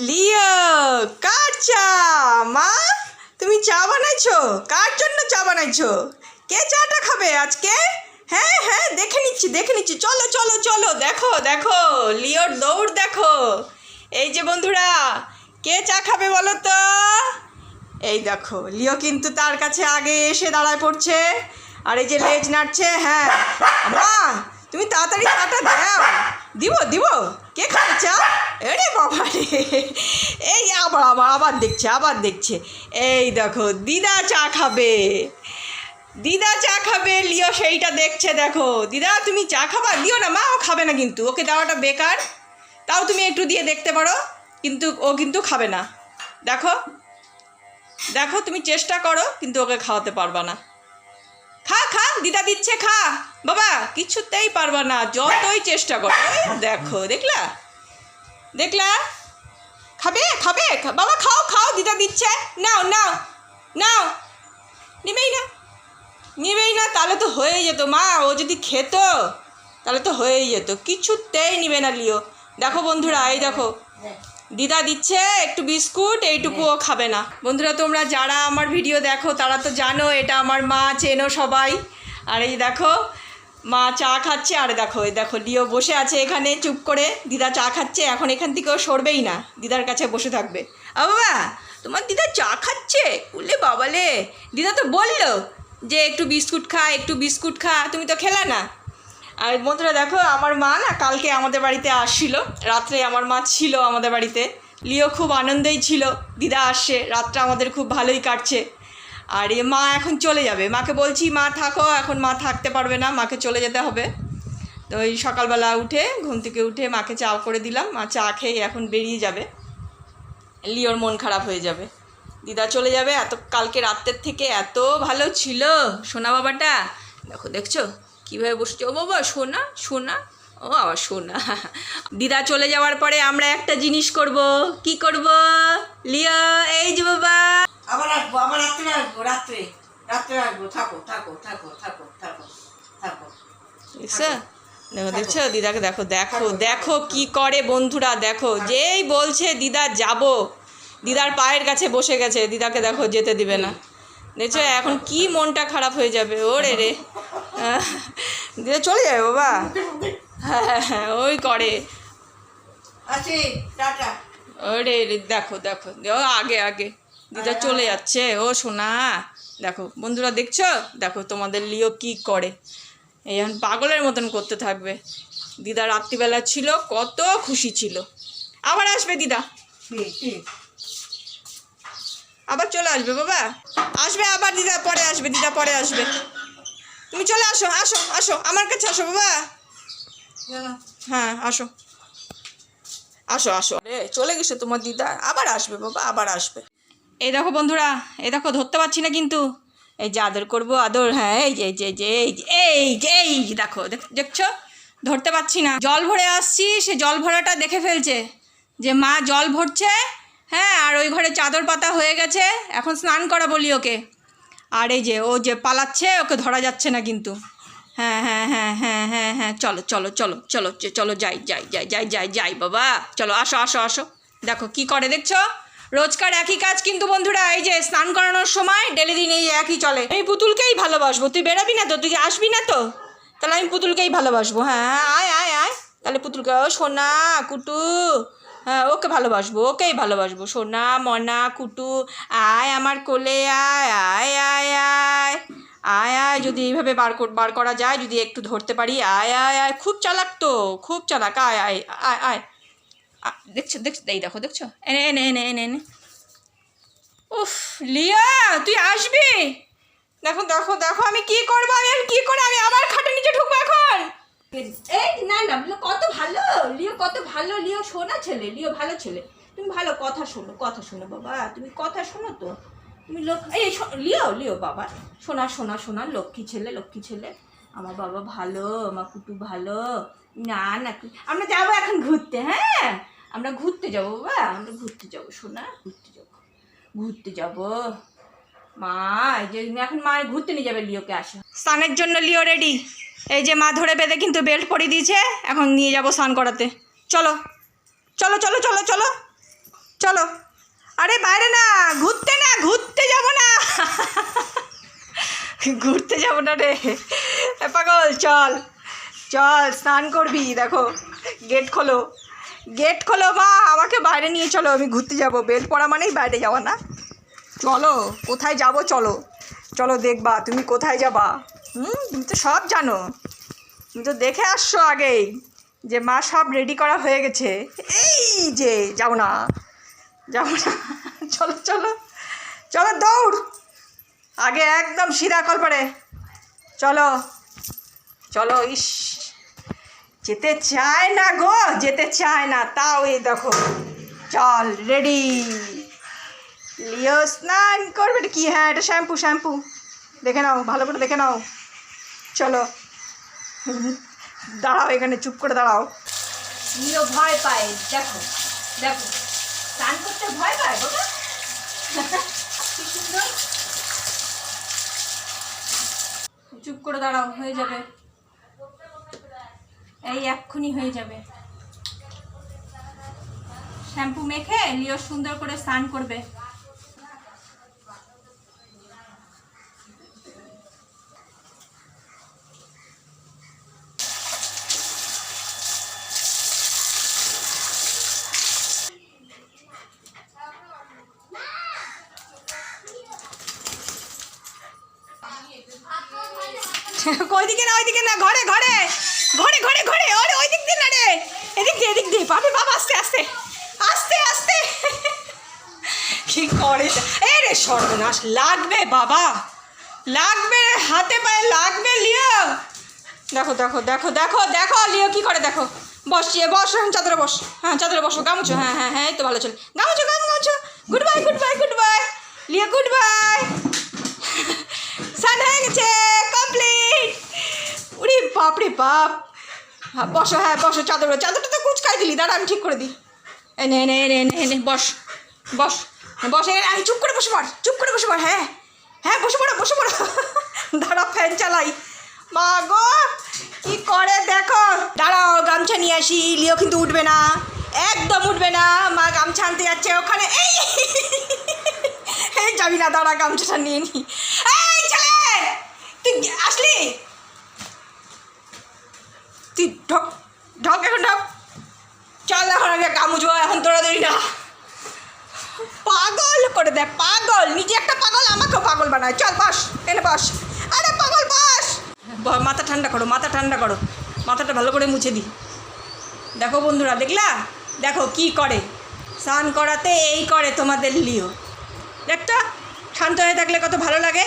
লিও, কার চা? মা, তুমি চা বানাইছো? কার জন্য চা বানাইছো? কে চাটা খাবে আজকে? হ্যাঁ হ্যাঁ দেখে নিচ্ছি দেখে নিচ্ছি। চলো চলো চলো, দেখো দেখো, লিওর দৌড় দেখো। এই যে বন্ধুরা, কে চা খাবে বলো তো? এই দেখো, লিও কিন্তু তার কাছে আগে এসে দাঁড়ায় পড়ছে। আর এই যে লেজ নাড়ছে হ্যাঁ। মা, তুমি তাড়াতাড়ি চাটা দাও। দিব দিব। কে চা এরে বাবা রে। এই আবার আবার আবার দেখছে আবার দেখছে। এই দেখো, দিদা চা খাবে। দিদা চা খাবে, লিও সেইটা দেখছে, দেখো। দিদা, তুমি চা খাবা? দিও না, মা ও খাবে না কিন্তু। ওকে দেওয়াটা বেকার। তাও তুমি একটু দিয়ে দেখতে পারো। কিন্তু ও কিন্তু খাবে না। দেখো। দেখো, তুমি চেষ্টা করো, কিন্তু ওকে খাওয়াতে পারবা না। খা খা, দিদা দিচ্ছে, খা। বাবা, কিছুতেই পারবা না, যতই চেষ্টা করো। দেখো, দেখলা? দেখলা? খাবে খাবে বাবা, খাও খাও, দিদা দিচ্ছে। নাও নাও নাও। নিবেই না। নিবেই না, তাহলে তো হয়ে যেত। মা, ও যদি খেত, তাহলে তো হয়েই যেত। কিছুতেই নিবে না লিও। দেখো বন্ধুরা, এই দেখো। দিদা দিচ্ছে একটু বিস্কুট, এইটুকুও খাবে না। বন্ধুরা, তোমরা যারা আমার ভিডিও দেখো, তারা তো জানো, এটা আমার মা, চেনো সবাই। আর এই দেখো, মা চা খাচ্ছে, আর দেখো, এই দেখো, লিও বসে আছে এখানে, চুপ করে। দিদা চা খাচ্ছে, এখন এখান থেকেও সরবেই না, দিদার কাছে বসে থাকবে। আ বাবা, তোমার দিদা চা খাচ্ছে? বলে বাবালে। দিদা তো বলল যে, একটু বিস্কুট খা, একটু বিস্কুট খা, তুমি তো খেলা না। আর বন্ধুরা দেখো, আমার মা না কালকে আমাদের বাড়িতে আসছিল। রাত্রে আমার মা ছিল আমাদের বাড়িতে। লিও খুব আনন্দেই ছিল। দিদা আসছে, রাতটা আমাদের খুব ভালোই কাটছে। আর এ মা এখন চলে যাবে। মাকে বলছি, মা, থাকো, এখন মা থাকতে পারবে না, মাকে চলে যেতে হবে। তো ওই সকালবেলা উঠে, ঘুম থেকে উঠে মাকে চা করে দিলাম। মা চা খেয়ে এখন বেরিয়ে যাবে। লিওর মন খারাপ হয়ে যাবে। দিদা চলে যাবে। এত, কালকে রাত্রের থেকে এত ভালো ছিল। সোনা বাবাটা, দেখো, দেখছ? কীভাবে বসছে? ও বাবা সোনা সোনা? ও বাবা সোনা। দিদা চলে যাওয়ার পরে আমরা একটা জিনিস করব। কি করব? লিও এই যে বাবা। আবার আসব আবার রাত্রে আসব রাত্রে। রাত্রে আসব। থাকো থাকো থাকো থাকো থাকো থাকো। দেখছ দেখো দেখছ? দিদাকে দেখো দেখো দেখো কি করে বন্ধুরা দেখো। যেই বলছে দিদা যাব। দিদার পায়ের কাছে বসে গেছে। দিদাকে দেখো যেতে দিবে না। দেখছ? এখন কি মনটা খারাপ হয়ে যাবে? ওরে রে। দিদা চলে যাবে বাবা। হ্যাঁ হ্যাঁ, হ্যাঁ ওই করে। আছি টাটা। ওরে রে দেখো দেখো। ও আগে আগে। দিদা চলে যাচ্ছে। ও সোনা দেখো বন্ধুরা দেখছ? দেখো তোমাদের লিও কি করে। এই এখন পাগলের মতন করতে থাকবে। দিদা রাত্রিবেলা ছিল কত খুশি ছিল। আবার আসবে দিদা। আবার চলে আসবে বাবা। আসবে আবার দিদা পরে আসবে দিদা পরে আসবে। তুমি চলে আসো আসো আসো আমার কাছে আসো বাবা। হ্যাঁ আসো। আসো আসো। রে চলে গেছে তোমার দিদা। আবার আসবে বাবা আবার আসবে। এই দেখো বন্ধুরা এই দেখো ধরতে পারছি না কিন্তু। এই যে আদর করব আদর হ্যাঁ এই যে এই যে এই যে এই যে এই যে এই দেখো দেখ- দেখছ? ধরতে পারছি না। জল ভরে আসছি সে জল ভরাটা দেখে ফেলছে যে মা জল ভরছে হ্যাঁ আর ওই ঘরে চাদর পাতা হয়ে গেছে। এখন স্নান করা বলি ওকে। আর এই যে, ও যে পালাচ্ছে, ওকে ধরা যাচ্ছে না কিন্তু। হ্যাঁ হ্যাঁ হ্যাঁ হ্যাঁ হ্যাঁ হ্যাঁ চলো চলো চলো চলো চলো, যাই যাই যাই যাই যাই যাই, বাবা। চলো, আসো আসো আসো। দেখো কি করে, দেখছ? রোজকার একই কাজ কিন্তু বন্ধুরা, এই যে স্নান করানোর সময় ডেলি দিন এই একই চলে। আমি পুতুলকেই ভালোবাসবো। তুই বেরাবি না তো? তুই আসবি না তো? তাহলে আমি পুতুলকেই ভালোবাসবো। হ্যাঁ আয় আয় আয়। তাহলে পুতুলকে সোনা, কুটু হ্যাঁ ওকে ভালোবাসবো, ওকেই ভালোবাসবো। সোনা, মনা, কুটু, আয় আমার কোলে, আয় আয় আয় আয়। আয় আয়, যদি এইভাবে বার বার করা যায়, যদি একটু ধরতে পারি, আয় আয় আয়। খুব চালাক তো, খুব চালাক। আয় আয় আয় আয়। দেখছ দেখছ, এই দেখো, দেখছ? এনে এনে এনে এনে এনে। উফ, লিয়া, তুই আসবি? দেখো দেখো দেখো, আমি কি করব? আমি আর কি করে আমি আবার খাটের নিচে ঢুকবো এখন? এই, না না কত ভালো, লিও কত ভালো, লিও শোনা ছেলে, লিও ভালো ছেলে। তুমি ভালো কথা শোনো কথা শোনো বাবা, তুমি কথা শোনো তো। তুমি লোক, এই লিও লিও বাবা। শোনা শোনা শোনা লক্ষ্মী ছেলে লক্ষ্মী ছেলে। আমার বাবা ভালো, আমার কুটু ভালো। না না আমরা যাব এখন ঘুরতে হ্যাঁ? আমরা ঘুরতে যাব বাবা, আমরা ঘুরতে যাব শোনা ঘুরতে যাব। ঘুরতে যাব। মা যে এখন মা ঘুরতে নিয়ে যাবে লিওকে আসো। স্নানের জন্য লিও রেডি এই যে মা ধরে বেঁধে কিন্তু বেল্ট পরিয়ে দিয়েছে, এখন নিয়ে যাব স্নান করাতে। চলো চলো চলো চলো চলো চলো। আরে বাইরে না, ঘুরতে না, ঘুরতে যাব না। ঘুরতে যাব না রে। পাগল, চল চল, স্নান করবি, দেখো গেট খোলো। গেট খোলো, মা, আমাকে বাইরে নিয়ে চলো, আমি ঘুরতে যাব। বেল্ট পরা মানেই বাইরে যাওয়া না। চলো, কোথায় যাব চলো। চলো দেখবা, তুমি কোথায় যাবা? হুম, তুমি তো সব জানো। তুমি তো দেখে আসছো আগেই যে মা সব রেডি করা হয়ে গেছে। এই যে, যাও না। যাও না। চলো চলো। চলো, দৌড়। আগে একদম সিধা কলপারে চলো। চলো, ইস। যেতে চায় না গো, যেতে চায় না, তাও এই দেখো। চল রেডি লিও, স্নান করবে এটা কি হ্যাঁ এটা শ্যাম্পু শ্যাম্পু। দেখে নাও, ভালো করে দেখে নাও। চলো। দাঁড়াও এখানে, চুপ করে দাঁড়াও। লিও ভয় পায়। দেখো দেখো। স্নান করতে ভয় পায় চুপ করে দাঁড়াও, হয়ে যাবে। এই এক্ষুনি হয়ে যাবে। শ্যাম্পু মেখে লিও সুন্দর করে স্নান করবে। ওইদিকে না ওইদিকে না, ঘরে ঘরে ঘরে ঘরে ঘরে, ওরে ওই দিক দিয়ে না রে, এদিক দিয়ে এদিক দিয়ে পাবে বাবা আস্তে আস্তে আস্তে আস্তে। কি করে এ রে সর্বনাশ, লাগবে বাবা, লাগবে হাতে পায়ে লাগবে লিও। দেখো দেখো দেখো দেখো দেখো, লিও, কি করে দেখো? বস বস হ্যাঁ চাদরে বস হ্যাঁ চাদরে বসো, গামছো হ্যাঁ হ্যাঁ হ্যাঁ এই তো ভালো চলে। গামছো গাম গামছো good bye good bye good bye লিও গুড বাই স্নান হয়ে গেছে কমপ্লিট উরি বাপ রে বাপ হ্যাঁ বসো হ্যাঁ বসো চাদর চাদরটা তো কুচকাই দিলি দাঁড়া আমি ঠিক করে দিই এনে এনে এনে এনে এনে বস বস বস এনে আরে চুপ করে বসে পড় চুপ করে বসে পড় হ্যাঁ হ্যাঁ বসে পড়ো বসে পড়ো দাঁড়া ফ্যান চালাই মা গো কি করে দেখো দাঁড়াও গামছা নিয়ে আসি লিও কিন্তু উঠবে না একদম উঠবে না মা গামছা আনতে যাচ্ছে ওখানে এই এই যাবি না দাঁড়া গামছাটা নিয়ে নি এই ছেলে তুই আসলি তুই ঢক ঢক এখন ঢক চল এখন আগে কামুজো এখন দৌড়াদৌড়ি না পাগল করে দেয় পাগল, নিজে একটা পাগল, আমাকেও পাগল বানায়। চল, বস, এনে বস। আরে পাগল, বস! মাথা ঠান্ডা করো, মাথা ঠান্ডা করো। মাথাটা ভালো করে মুছে দিই দেখো বন্ধুরা, দেখলা? দেখো কি করে। স্নান করাতে এই করে তোমাদের লিও। একটা শান্ত হয়ে থাকলে কত ভালো লাগে।